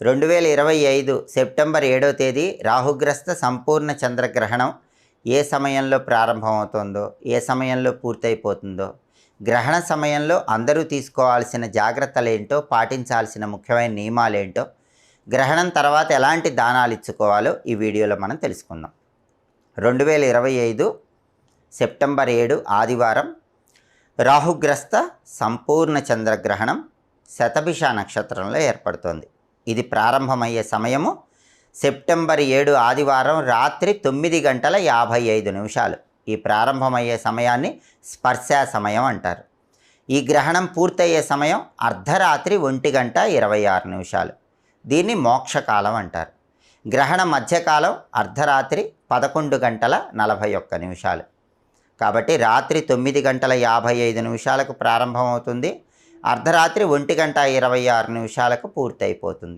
రెండు వేల ఇరవై ఐదు సెప్టెంబర్ ఏడో తేదీ రాహుగ్రస్త సంపూర్ణ చంద్రగ్రహణం ఏ సమయంలో ప్రారంభమవుతుందో ఏ సమయంలో పూర్తయిపోతుందో గ్రహణ సమయంలో అందరూ తీసుకోవాల్సిన జాగ్రత్తలు ఏంటో పాటించాల్సిన ముఖ్యమైన నియమాలు ఏంటో గ్రహణం తర్వాత ఎలాంటి దానాలు ఇచ్చుకోవాలో ఈ వీడియోలో మనం తెలుసుకుందాం. రెండు వేల ఇరవై ఐదు సెప్టెంబర్ ఏడు ఆదివారం రాహుగ్రస్త సంపూర్ణ చంద్రగ్రహణం శతభిష నక్షత్రంలో ఏర్పడుతోంది. ఇది ప్రారంభమయ్యే సమయము. సెప్టెంబర్ ఏడు ఆదివారం రాత్రి తొమ్మిది గంటల యాభై ఐదు నిమిషాలు. ఈ ప్రారంభమయ్యే సమయాన్ని స్పర్శ సమయం అంటారు. ఈ గ్రహణం పూర్తయ్యే సమయం అర్ధరాత్రి ఒంటి గంట ఇరవై ఆరు నిమిషాలు. దీన్ని మోక్షకాలం అంటారు. గ్రహణ మధ్యకాలం అర్ధరాత్రి పదకొండు గంటల నలభై ఒక్క నిమిషాలు. కాబట్టి రాత్రి తొమ్మిది గంటల యాభై ఐదు నిమిషాలకు ప్రారంభమవుతుంది. అర్ధరాత్రి ఒంటి గంట ఇరవై ఆరు నిమిషాలకు పూర్తయిపోతుంది.